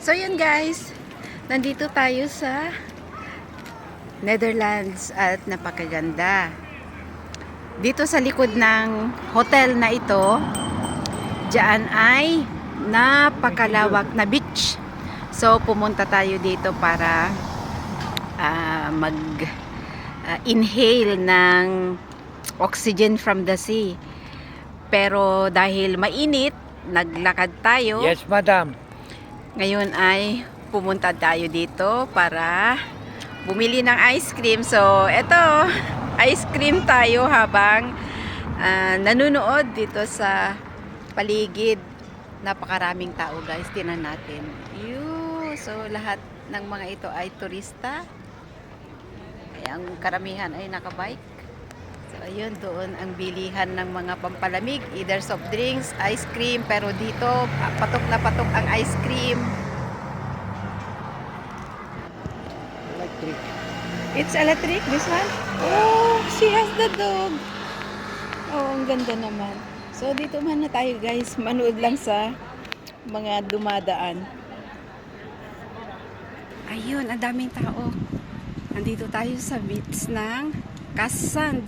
So yun guys, nandito tayo sa Netherlands at napakaganda. Dito sa likod ng hotel na ito, diyan ay napakalawak na beach. So pumunta tayo dito para ah, mag ah, inhale ng oxygen from the sea. Pero dahil mainit, naglakad tayo. Yes, madam. Ngayon ay pumunta tayo dito para bumili ng ice cream. So, eto, ice cream tayo habang ah, nanunood dito sa paligid. Napakaraming tao guys, tinan natin. Yoo, so lahat ng mga ito ay turista. Ang karamihan ay nakabike. So, ayun, doon ang bilihan ng mga pampalamig. Either soft drinks, ice cream. Pero dito, pa- patok na patok ang ice cream. It's electric, this one? Oh, she has the dog. Oh, ang ganda naman. So, dito muna tayo guys. Manood lang sa mga dumadaan. Ayun, ang daming tao. Nandito tayo sa beach ng Kasand.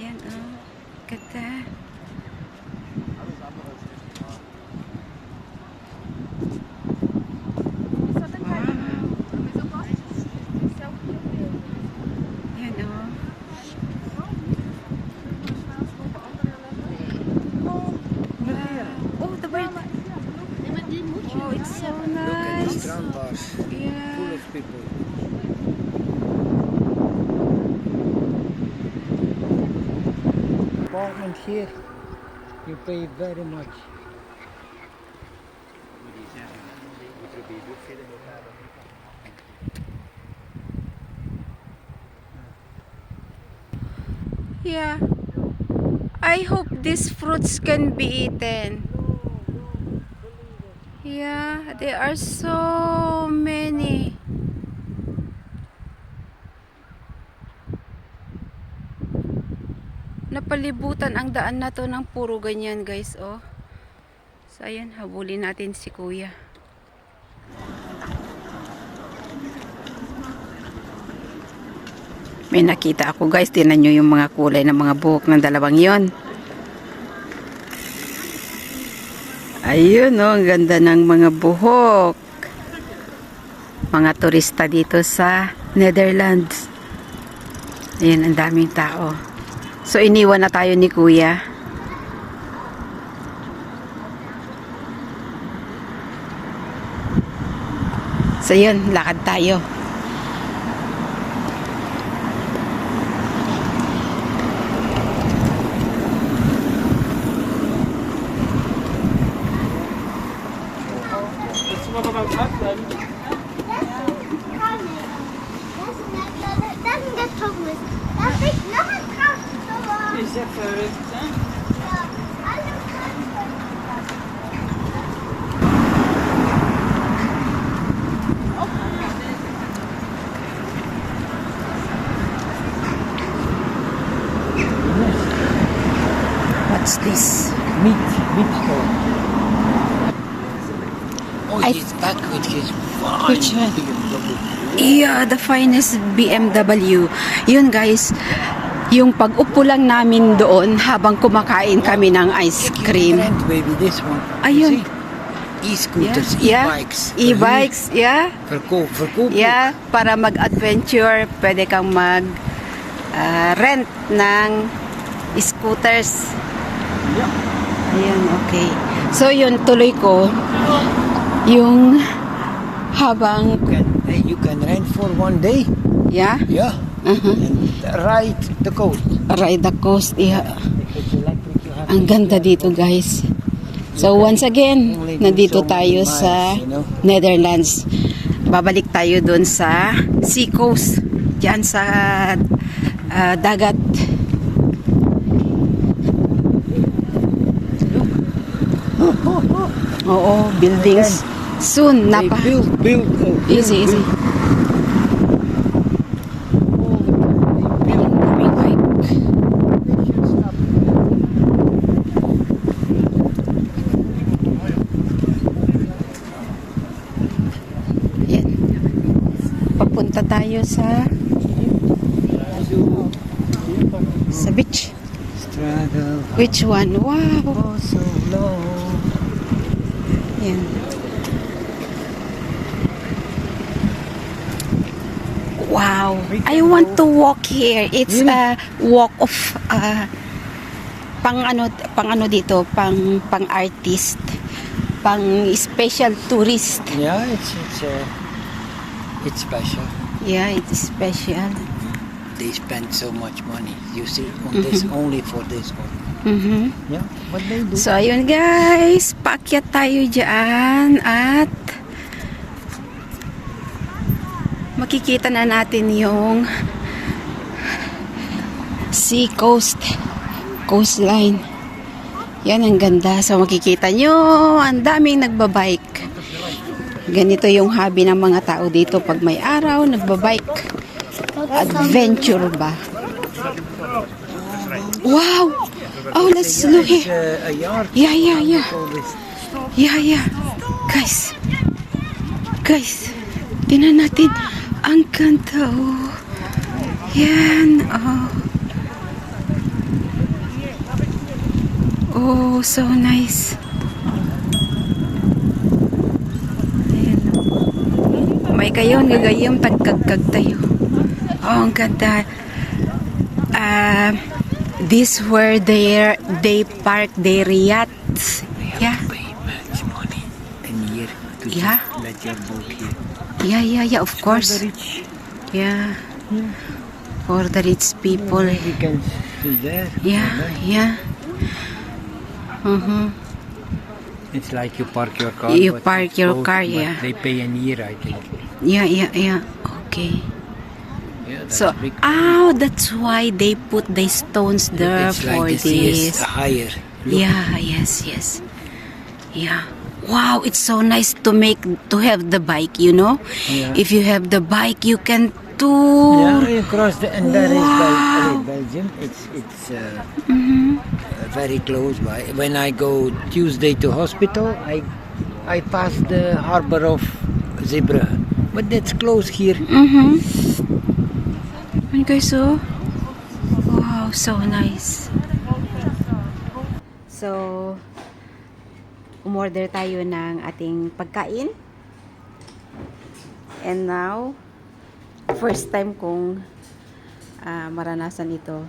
Yan, oh. Ganda. Yan, here, you pay very much. Yeah. I hope these fruits can be eaten. Yeah, there are so many. Napalibutan ang daan na to ng puro ganyan, guys, oh. So, ayan, habulin natin si kuya. May nakita ako guys, tinan nyo yung mga kulay ng mga buhok ng dalawang yon. Ayun oh, ang ganda ng mga buhok. Mga turista dito sa Netherlands. Ayun, ang daming tao. So iniwan na tayo ni kuya. So yun, lakad tayo. Trouwens. Is dat verrekt, hè? What's this? Meat, meat store. Oh, I- he's back with his fine Which one? BMW. Yeah, the finest BMW. Yun guys, yung pag-upo lang namin doon habang kumakain kami ng ice cream. Rent, baby, this one. Ayun. E-scooters, Yeah. e-bikes. E-bikes, yeah. Verkoop, verkoop. Yeah, para mag-adventure, pwede kang mag ah, rent ng scooters. Ayan, okay. So yun, tuloy ko yung habang, You can, eh, you can rent for one day. yeah, Yeah. Uh-huh. And ride the coast. ride the coast, yeah. Ang ganda dito guys. So once again, nandito tayo sa? Netherlands. Babalik tayo dun sa sea coast. Diyan sa ah, dagat. Oo, buildings. Soon, napa. build, build, uh, build, Easy, easy. build. They build. Punta tayo sa sa beach. Which one? Wow! long. Yan. Wow! I want to walk here. It's a walk of uh, pang ano pang ano dito, pang pang artist, pang special tourist. Yeah, it's it's uh, it's special. Yeah, it's special. They spend so much money. You see, on this only for this one. Mhm. Yeah, what they do. So, ayun guys, paakyat tayo dyan at makikita na natin yung sea coast coastline. Yan ang ganda. So, makikita nyo, ang daming nagbabike. Ganito yung hobby ng mga tao dito pag may araw, nagbabike. Adventure ba? Wow! Oh, let's look here. Yeah, yeah, yeah. Yeah, yeah. Guys. Guys. Tingnan natin. Ang ganda, oh. Yan, oh. Oh, so nice. Ayan, oh. May kayo, gagayam, tagkagkag tayo. Oh, ang ganda. Ah, this where they they park their yachts. Yeah. Yeah. Yeah, yeah, yeah, of course. Yeah. For the rich people. Yeah, yeah. Mm-hmm. It's like you park your car. You park your car, yeah. They pay in year, I think. Yeah, yeah, yeah. Okay. Yeah, that's So, big. oh, that's why they put the stones there it's for like the sea is this. higher. Look. Yeah, yes, yes. Yeah. Wow, it's so nice to make to have the bike, you know? Yeah. If you have the bike, you can Yeah, tour. you cross the and that is Bel- uh, Belgium. It's it's uh, Mhm. uh, very close by. When I go Tuesday to hospital, I I pass the harbor of Zebra, but that's close here. Mhm. Ano guys, oh? Wow, so nice. So, umorder tayo ng ating pagkain. And now, first time kong ah, maranasan ito.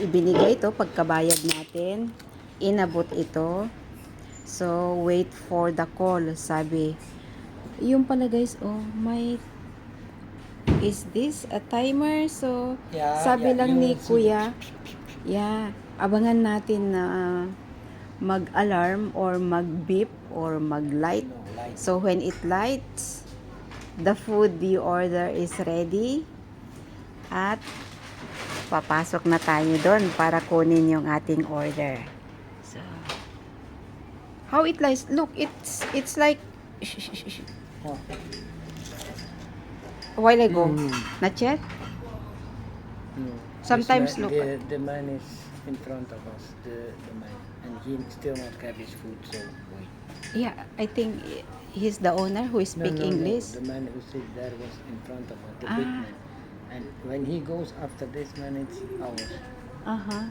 Ibinigay ito pagkabayad natin. Inabot ito. So, wait for the call, sabi. Yung pala guys, oh, may is this a timer? So, Yeah, sabi yeah, lang ni. Kuya, yeah, abangan natin na mag-alarm or mag-beep or mag-light. So, when it lights, the food you order is ready at papasok na tayo doon para kunin yung ating order. So, how it lights? Look, it's it's like Oh. a while ago. Mm. Not yet? No. Sometimes look The, the man is in front of us, the, the man, and he still not have his food. So wait. Yeah, I think he's the owner who No, speak no, no, English. The man who sit there was in front of us, the Ah. big man. And when he goes after this man, it's ours. Aha.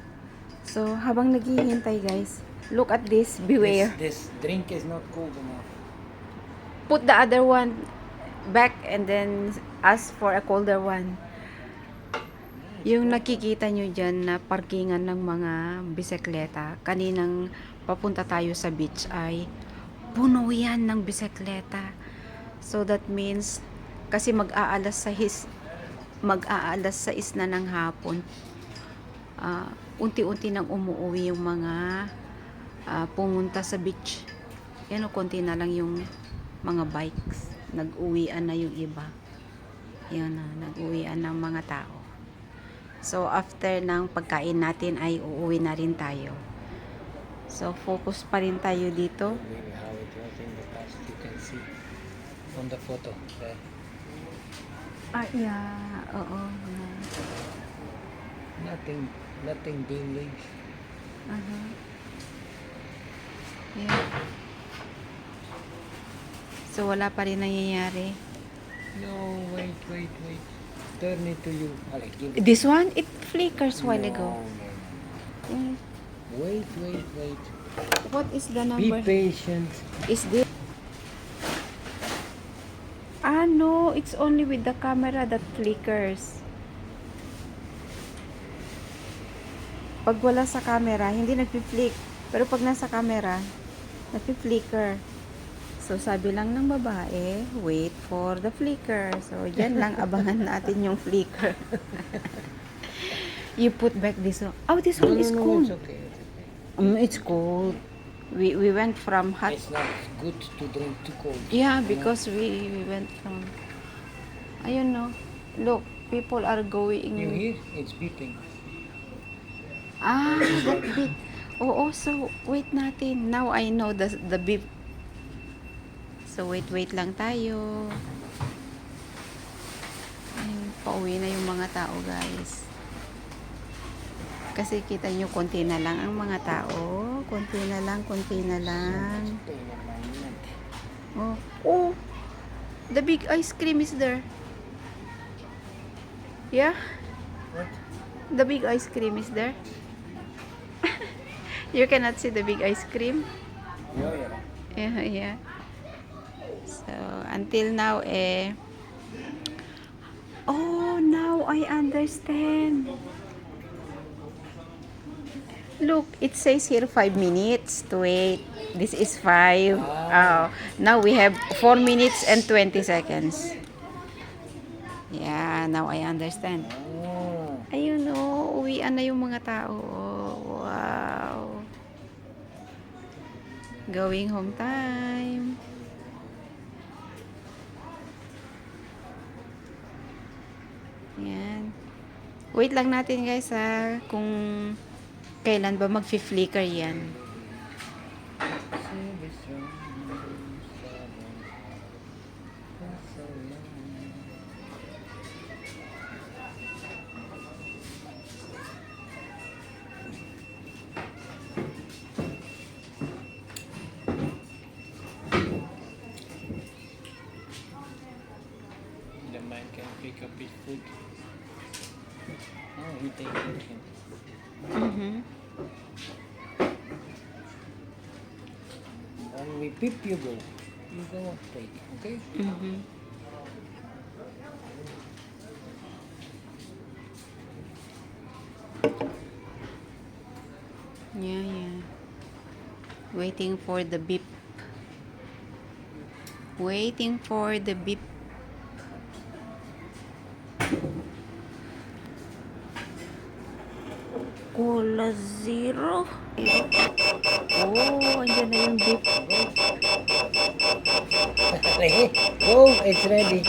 So, habang naghihintay guys, look at this, beware. This, this drink is not cold enough. Put the other one back and then ask for a colder one. Yung nakikita nyo dyan na parkingan ng mga bisikleta, kaninang papunta tayo sa beach ay puno yan ng bisikleta. So that means, kasi mag-aalas sa his, mag-aalas sa isna ng hapon, ah, unti-unti nang umuwi yung mga ah, pumunta sa beach. Yan o, konti na lang yung mga bikes. Nag-uwian na yung iba. Yan na, nag-uwian ng mga tao. So, after ng pagkain natin ay uuwi na rin tayo. So, focus pa rin tayo dito. Maybe how it was in the past, you can see on the photo. There. Ah, yeah. Oo. Nothing, nothing buildings. Aha. Yeah. So, wala pa rin nangyayari. No, wait, wait, wait. turn it to you. Alright, give it. This one, it flickers while ago. No, no, Mm. no. Wait, wait, wait. What is the Be number? patient. Is this? Ah, no. It's only with the camera that flickers. Pag wala sa camera, hindi nagpi-flick. Pero pag nasa camera, nagpi-flicker. So, sabi lang ng babae, wait for the flicker. So, dyan lang abangan natin yung flicker. you put back this one. Oh, this No, one no, is no, cold. it's okay. It's okay. Um, it's cold. We, we went from hot It's not good to drink too cold. Yeah, know? because we, we went from... Ayun no. Look, people are going... You hear? It's beeping. Ah, that beep. Oo, so wait natin. Now I know the, the beep. So wait, wait lang tayo. Ayun, pauwi na yung mga tao, guys. Kasi kita nyo, konti na lang ang mga tao. Konti na lang, konti na lang. Oh, oh, the big ice cream is there. Yeah, What? the big ice cream is there. you cannot see the big ice cream. Yeah, yeah. Yeah, yeah. So, until now, eh. Oh, now I understand. Look, it says here 5 minutes to wait. This is 5. Oh, now we have 4 minutes and 20 seconds. Yeah, now I understand. Oh. Ayun o, uwian na yung mga tao. Oh, wow. Going home time. Yan. Wait lang natin guys ha, kung kailan ba mag-flicker yan. The man can pick up his food. Mhm. When we pip, you go. You go and take, okay? Mm-hmm. Yeah, yeah. Waiting for the beep. Waiting for the beep. Cola Zero. Oh, andyan na yung beep. go, it's ready.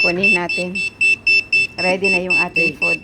Kunin natin. Ready na yung ating food.